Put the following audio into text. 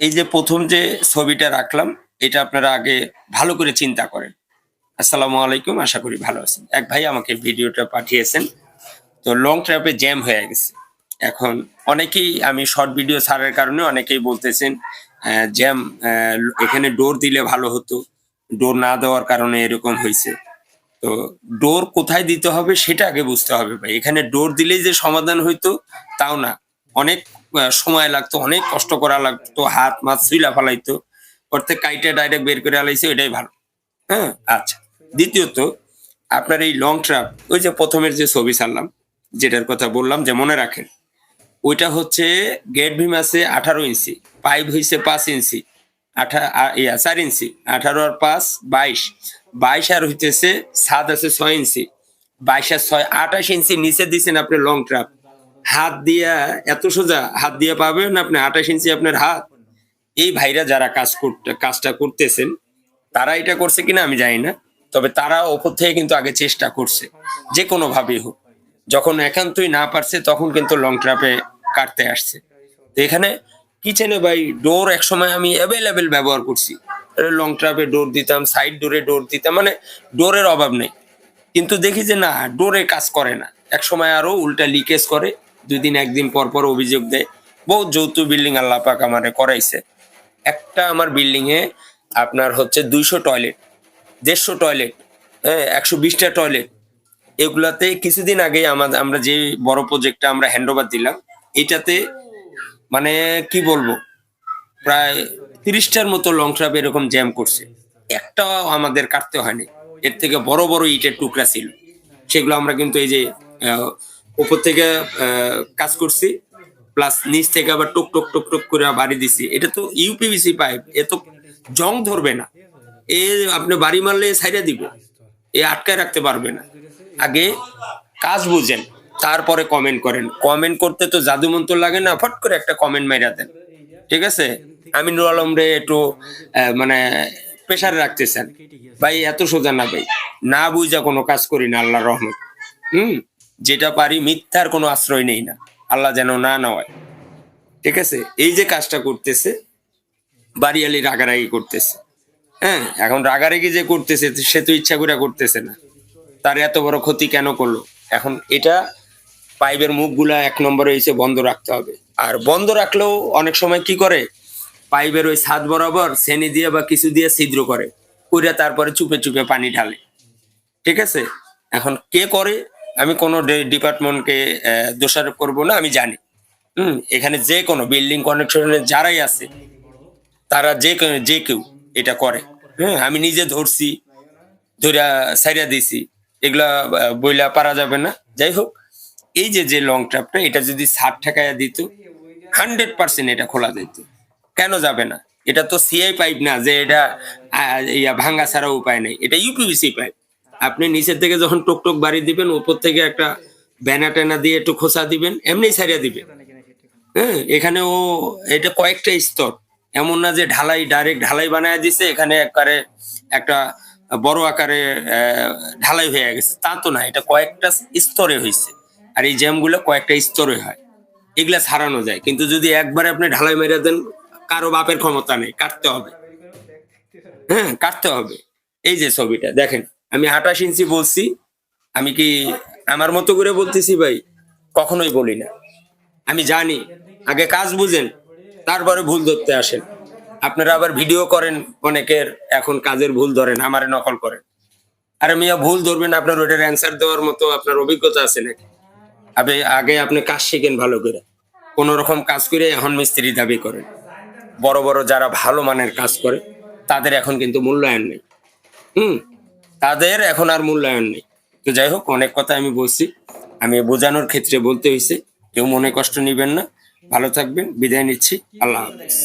এই যে প্রথম যে ছবিটা রাখলাম, এটা আপনারা আগে ভালো করে চিন্তা করেন। আসসালামু আলাইকুম, আশা করি ভালো আছেন। এক ভাই আমাকে ভিডিওটা পাঠিয়েছেন। তো লং ট্র্যাপে জ্যাম হয়ে গেছে। এখন অনেকেই, আমি শর্ট ভিডিও ছাড়ার কারণে অনেকেই বলতেছেন জ্যাম এখানে ডোর দিলে ভালো হতো। ডোর না দেওয়ার কারণে এরকম হয়েছে। তো ডোর কোথায় দিতে হবে সেটা আগে বুঝতে হবে ভাই। এখানে ডোর দিলেই যে সমাধান হইতো, তাও না। অনেক সময় লাগতো, অনেক কষ্ট করা লাগতো, হাত, মাছ সুইলা ফালাইতো করতে কাইটে ডাইরেক্ট বের করে আলাইছে, এটাই ভালো। হ্যাঁ আচ্ছা। দ্বিতীয়ত, আপনার এই লং ট্রাপ ওই যে প্রথমের যে ছবি ছাড়লাম, যেটার কথা বললাম, যে মনে রাখেন, ওইটা হচ্ছে গেট ভিম আছে আঠারো ইঞ্চি, পাইপ হয়েছে পাঁচ ইঞ্চি, আঠা ইয়া, চার ইঞ্চি, আঠারো আর পাঁচ, বাইশ বাইশ আর হইতেছে সাত আছে ছয় ইঞ্চি, বাইশ আর ছয়, আঠাশ ইঞ্চি নিচে দিছেন আপনি লং ট্রাপ হাত দিয়া এত সোজা হাত দিয়ে পাবেন আপনি আঠাশ ইঞ্চি আপনার হাত। এই ভাইরা যারা কাজ করতে, কাজটা করতেছেন, তারা এটা করছে কিনা আমি জানি না। তবে তারা ওপর থেকে কিন্তু আগে চেষ্টা করছে, যে কোনো ভাবেই হোক। যখন একান্তই না পারছে, তখন কিন্তু লং ট্রাপে কাটতে আসছে। এখানে কিচেনে ভাই ডোর একসময় আমি অ্যাভেলেবেল ব্যবহার করছি। লং ট্রাপে ডোর দিতাম সাইড ডোরে ডোর দিতাম মানে ডোরের অভাব নেই। কিন্তু দেখি যে না ডোরে কাজ করে না। এক সময় আরও উল্টা লিকেজ করে দুই দিন একদিন পর পর অভিযোগ দেয়। বহুত যৌথ বিল্ডিং আল্লাহ পাক আমারে করাইছে। একটা আমার বিল্ডিং এ আপনার হচ্ছে দুইশো টয়লেট দেড়শো টয়লেট হ্যাঁ একশো বিশটা টয়লেট এগুলাতে কিছুদিন আগে আমাদের আমরা যে বড় প্রজেক্টটা আমরা হ্যান্ডওভার দিলাম, এটাতে মানে কি বলব, প্রায় তিরিশটার মতো লং ট্রাপ এরকম জ্যাম করছে। একটাও আমাদের কাটতে হয়নি। এর থেকে বড় বড় ইটের টুকরা ছিল। সেগুলো আমরা কিন্তু এই যে উপর থেকে কাজ করছি প্লাস নিচ থেকে আবার টুক টুক টুক টুক করে বাড়ি দিছি। এটা তো ইউপিভিসি পাইপ এ তো জং ধরবে না। এ আপনি বাড়ি মারলে সাইডে দিব। এ আটকায় রাখতে পারবে না। আগে কাজ বুঝেন, তারপরে কমেন্ট করেন। কমেন্ট করতে তো জাদু মন্ত্র লাগে না, ফট করে একটা কমেন্ট মাইরা দেন। ঠিক আছে? আমি নুর আলম রে একটু মানে প্রেশারে রাখতেছেন। ভাই, এত সোজা না ভাই। না বুঝা কোনো কাজ করি না আল্লাহ রহমত। হুম? যেটা পারি মিথ্যার কোনো আশ্রয় নেই না। আল্লাহ যেন না নেওয়ায়। ঠিক আছে? এই যে কাজটা করতেছে, বাড়িয়ালি রাগারাগি করতেছে। হ্যাঁ? এখন রাগারাগি যে করতেছে, সে তো ইচ্ছা করে করতেছে না। তার এত বড় ক্ষতি কেন করল? এখন এটা পাইপের মুখগুলা এক নম্বরে এসে বন্ধ রাখতে হবে। আর বন্ধ রাখলেও অনেক সময় কি করে? পাইপের ওই ছাদ বরাবর শ্রেণি দিয়ে বা কিছু দিয়ে ছিদ্র করে। করে তারপরে চুপে চুপে পানি ঢালে। ঠিক আছে? এখন কে করে? আমি কোনো ডিপার্টমেন্টকে দোষারোপ করব না, আমি জানি। হুম, এখানে যে কোনো বিল্ডিং কানেকশনের যারাই আছে, তারা যে যে কেউ এটা করে। হ্যাঁ আমি নিজে ধরছি ধরা সাইরা দিছি, এগুলা বইলা পারা যাবে না। যাই হোক, এই যে যে লং ট্রাপটা এটা যদি ষাট টাকায় দিত, হান্ড্রেড পার্সেন্ট এটা খোলা যেত। কেন যাবে না? এটা তো সিআই পাইপ না, যে এটা ভাঙ্গা ছাড়া উপায় নেই। এটা ইউপিভিসি পাইপ আপনি নিচের থেকে যখন টুক টুক বাড়ি দিবেন, উপর থেকে একটা ব্যানা ট্যানা দিয়ে একটু খোসা দিবেন, এমনি ছাড়িয়ে দিবেন। হ্যাঁ এখানে ও এটা কয়েকটা স্তর। এমন না যে ঢালাই ডাইরেক্ট ঢালাই বানায় দিছে, এখানে একবারে একটা বড় আকারে ঢালাই হয়ে গেছে। তা তো না, এটা কয়েকটা স্তরে হয়েছে আর এই জ্যামগুলো কয়েকটা স্তরে হয়। এগুলা ছাড়ানো যায়। কিন্তু যদি একবারে আপনি ঢালাই মেরে দেন, কারও বাপের ক্ষমতা নেই। কাটতে হবে। হ্যাঁ কাটতে হবে। এই যে ছবিটা, দেখেন। আমি আঠাশ ইঞ্চি বলছি, আমি কি আমার মতো করে বলতেছি ভাই? কখনোই বলি না। আমি জানি, আগে কাজ বুঝেন, তারপরে ভুল ধরতে আসেন। আপনারা আবার ভিডিও করেন অনেকের, এখন কাজের ভুল ধরেন, আমারে নকল করেন। আরে মিয়া, ভুল ধরবেন আপনার ওটার অ্যান্সার দেওয়ার মতো আপনার অভিজ্ঞতা আছে নাকি? আপনি আগে আপনি কাজ শিখেন ভালো করে। কোন রকম কাজ করে এখন মিস্ত্রি দাবি করেন। বড় বড় যারা ভালো মানের কাজ করে, তাদের এখন কিন্তু মূল্যায়ন নেই। হুম? তাদের এখন আর মূল্যায়ন নেই। তো যাই হোক, অনেক কথা আমি বলছি। আমি বোঝানোর ক্ষেত্রে বলতে হয়েছে, কেউ মনে কষ্ট নিবেন না। ভালো থাকবেন, বিদায় নিচ্ছি। আল্লাহ হাফেজ।